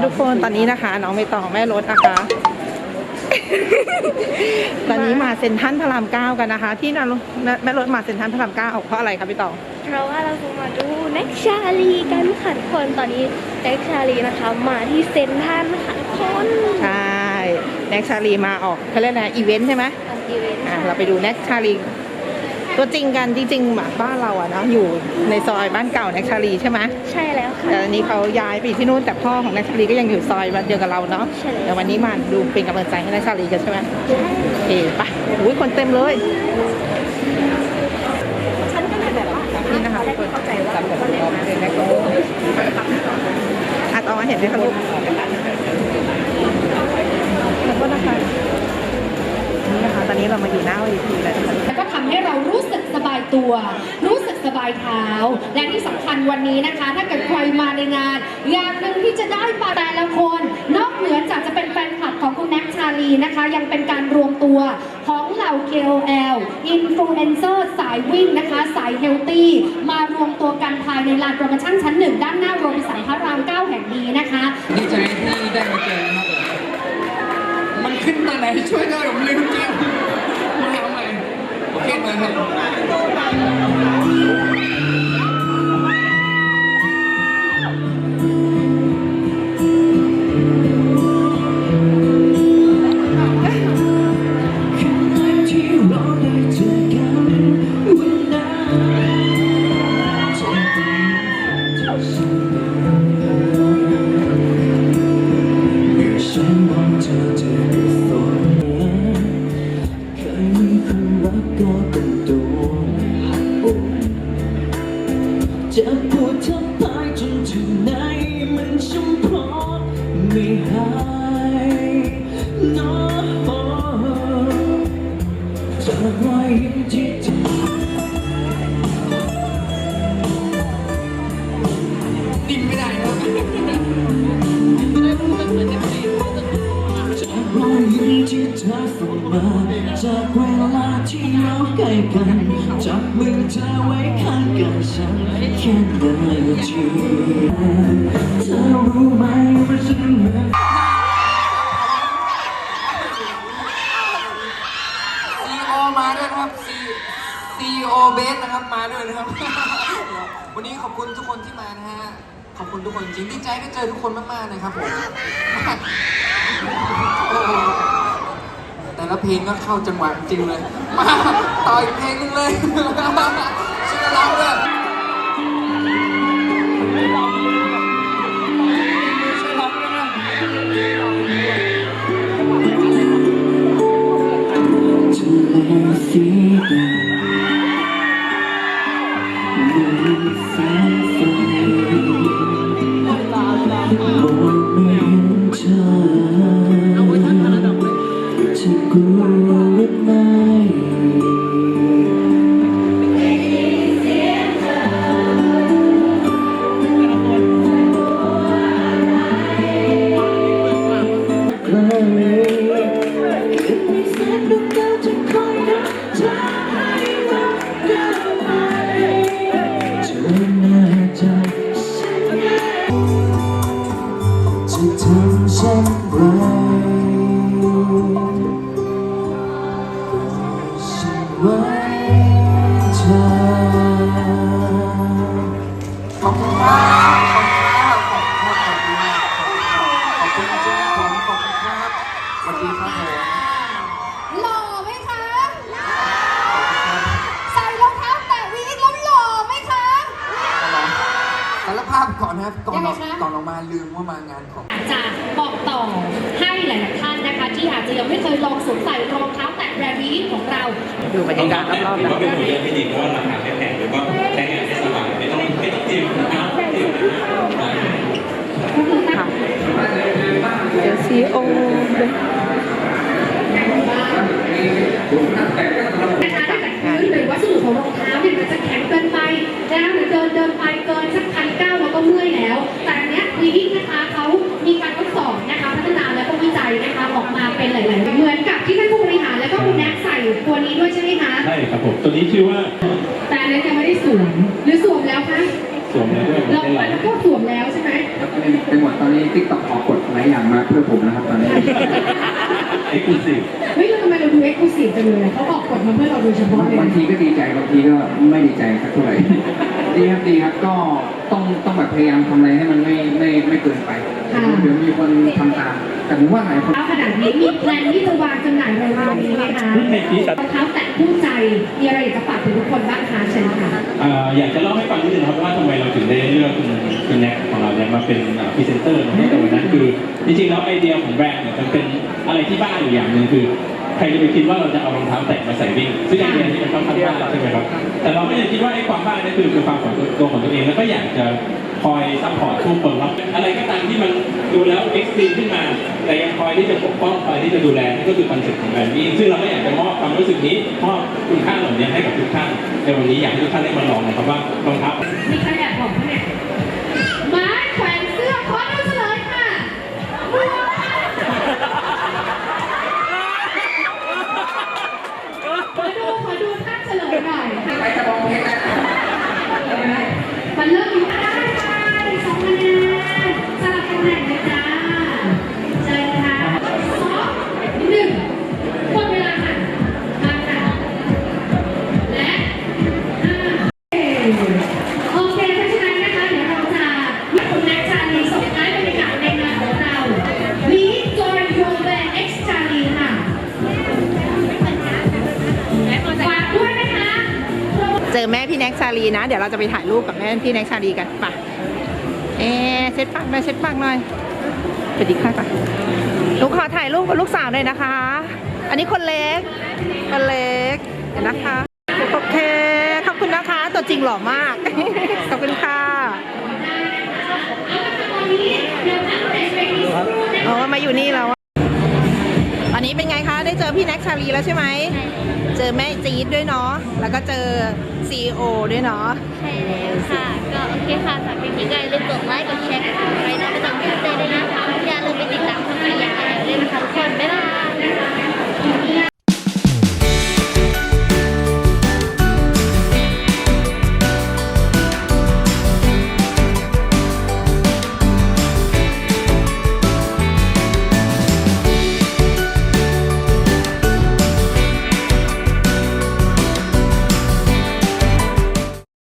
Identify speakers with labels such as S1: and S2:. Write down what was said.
S1: ค่ะทุกคนตอนนี้นะคะ น้องใบตองแม่รถนะคะ ตอนนี้มาเซ็นทรัลพระรามเก้ากันนะคะ ที่น้องแม่แม่รถมาเซ็นทรัลพระรามเก้าเพราะอะไรคะพี่ตอง
S2: เพราะว่าเราจะมาดูแน็กชาลีกันค่ะทุกคนตอนนี้แน็กชาลีนะคะ มาที่เซนทรันค่ะทุกคน
S1: ใช่แน็กชาลีมาออกเขาเรียกอะไรอีเวนต์ใช่ไหม
S2: ทำอีเวนต์
S1: อะ
S2: ค่ะ
S1: เราไปดูแน็กชาลี ตัวจริงกันจริงๆแบบบ้านเราอะเนาะอยู่ในซอยบ้านเก่าแน็กชาลีใช่ไหม
S2: ใช่แล้วค่ะ
S1: แต่อันนี้เขาย้ายไปอยู่ที่นู่นแต่พ่อของแน็กชาลีก็ยังอยู่ซอยบ้านเดียวกับเราเนาะ
S2: ใช่แล้ว
S1: เดี๋ยววันนี้มาดูเป็นกำลังใจให้แน็กชาลีกันใช่ไหมโอเคไปอุ้ยคนเต็มเลย
S2: ฉันก็เลยแบบว่า
S1: นี่นะคะทุกคน
S2: เข้าใจว่า
S1: ผมลองเป็นแน็กโก้อัดออกมาเห็นไหมคะลูกขอบคุณนะคะ นี่นะคะตอนนี้เรามาอยู่หน้าเวทีแล้วนะคะ
S3: แล้วก็ทำให้เรารู้สึกสบายตัว รู้สึกสบายเท้า และที่สำคัญวันนี้นะคะ ถ้าเกิดใครมาในงาน อย่างหนึ่งที่จะได้มาแต่ละคน นอกเหนือจากจะเป็นแฟนคลับของคุณแน็กชาลีนะคะ ยังเป็นการรวมตัวของเหล่า KOL อินฟลูเอนเซอร์สายวิ่งนะคะ สายเฮลตี้มารวมตัวกันภายในลานโปรโมชั่นชั้นหนึ่งด้านหน้าโรงบินสันพระรามเก้าแห่งนี้นะคะ
S4: ดีใจที่ได้มาเจอนะครับผมมันขึ้นตอนไหนช่วยด้วยผมลืมจริงมาทำไม โอเห
S5: มา
S4: ครับ
S5: ที่ เสมาจากเวลาที่เราใกล้กันจับมือเธอไว้ข้างกันฉันแค่นาทีเธอรู้ไหมว่าฉันเหมือน
S4: ซีโอมาด้วยนะครับซีซีโอเบสนะครับมาด้วยนะครับ วันนี้ขอบคุณทุกคนที่มานะฮะขอบคุณทุกคนจริงดีใจได้เจอทุกคนมากๆนะครับผม ละเพลงก็เข้าจังหวะจริงเลย มาต่ออีกเพลงหนึงเลยชื่อเราเลย
S5: จะทำเช่นไร อ
S4: ก
S3: ยังไงคะ
S4: ก่อนออกมาลืมว่ามางานของ
S3: อาจจะบอกต่อให้หลายๆท่านนะคะ ที่อาจจะยังไม่เคยลองสวมใส่รองเท้าแตะแบรนด์วีกของเรา
S1: ดูบรรยากาศรอบๆ
S6: ถือ
S1: นะ
S6: ว่าเป็นตัวเลือกที่ดีเพราะว่าราคาไม่แพงแล้วก็ใช้งานได้สบายไม่ต้องไม่ต้องเตรียมน้ำเตรียมน้ำ
S1: ค่ะ
S3: ตัวนี้ด้วยใช่ไหมคะ
S6: ใช่ครับผมตัวนี้ชื่อว่า
S3: แต่อันนั้นยังไม่ได้สวม หรือสวมแล้วคะ
S6: สวมแล้วด้วย
S3: เรา
S6: เป็น
S3: อั
S6: ลานย
S3: นั้นก็สวมแล้วใช่ไหม
S6: ครับ
S7: เล่นไปหมดตอนนี้ติ๊กต็อกขอกดหลายอย่างมาเพื่อผมนะครับตอนนี้
S6: เอ็กซ์คลูซีฟ
S3: เฮ้ยแล้วทำไมเราดูเอ็กซ์คลูซีฟจังเลยเขาออกกฎมาเพื่อเราโดยเฉพาะเลย
S7: บางทีก็ดีใจบางทีก็ไม่ดีใจสักเท่าไหร่ ดีครับดีครับก็ต้องต้องแบบพยายามทำอะไรให้มันไม่ไม่ไม่เกินไปเดี๋ยวมีคนทำตาม แต่ผมว่าหลายคน
S3: เท้าขนาดนี้มีแพลนที่จะวางจำหน่ายเร็วๆนี้ไหมคะรองเท้าแตะคู่ใจมีอะไรอยากจะฝากถึงทุกคนบ้างคะเชิญค่ะ
S6: เอ่ออยากจะเล่าให้ฟังนิดนึงครับว่าทำไมเราถึงได้เลือกคุณคุณแน็กของเราเนี่ยมาเป็นพรีเซนเตอร์ตั้งแต่วันนั้นคือจริงๆแล้วไอเดียของแบรนด์เนี่ยมันเป็นอะไรที่บ้าอยู่อย่างหนึ่งคือ ใครจะไปคิดว่าเราจะเอารองเท้าแตะมาใส่วิ่งซึ่งไอเดียนี้มันต้องพัฒนาใช่ไหมครับ แต่เราไม่ได้คิดว่าไอ้ความบ้านี่คือคือความของตัวของตัวเองแล้วก็อยากจะคอยซัพพอร์ตทุกคนว่าอะไรก็ตามที่มันดูแล้วเอ็กซ์ตรีมขึ้นมา แต่ยังคอยที่จะปกป้องคอยที่จะดูแลนี่ก็คือคอนเซ็ปต์ของแบรนด์วิ่ซึ่งเราก็อยากจะมอบความรู้สึกนี้มอบคุณค่าเหล่านี้ให้กับทุกท่านในวันนี้อยากให้ทุกท่านได้มาลองนะครับว่ารองเท้า
S3: มีใครแอบบอกเขาเนี่ย
S7: ชา
S3: ลีนะ เดี๋ยวเราจะ
S1: ไปถ่ายรูปกับแม่พี่แน็กชาลีกันไปะเอ๊เช็ดปากหน่อยเช็ดปากหน่อยสวัสดีค่ะก่อนลูกขอถ่ายรูปกับลูกสาวหน่อยนะคะ อันนี้คนเล็ก คนเล็กเห็นนะคะโอเคขอบคุณนะคะ ตัวจริงหล่อมากขอบคุณค่ะ
S3: อ๋อ
S1: มาอยู่นี่แล้ว เจอพี่แน็กชาลีแล้วใช่ไหม เจอแม่จี๊ดด้วยเนาะ แล้วก็เจอซีโอด้วยเนาะ
S2: ใช่แล้วค่ะ ก็โอเคค่ะ ฝากคลิปนี้ก็อย่าลืมกดไลค์ กดแชร์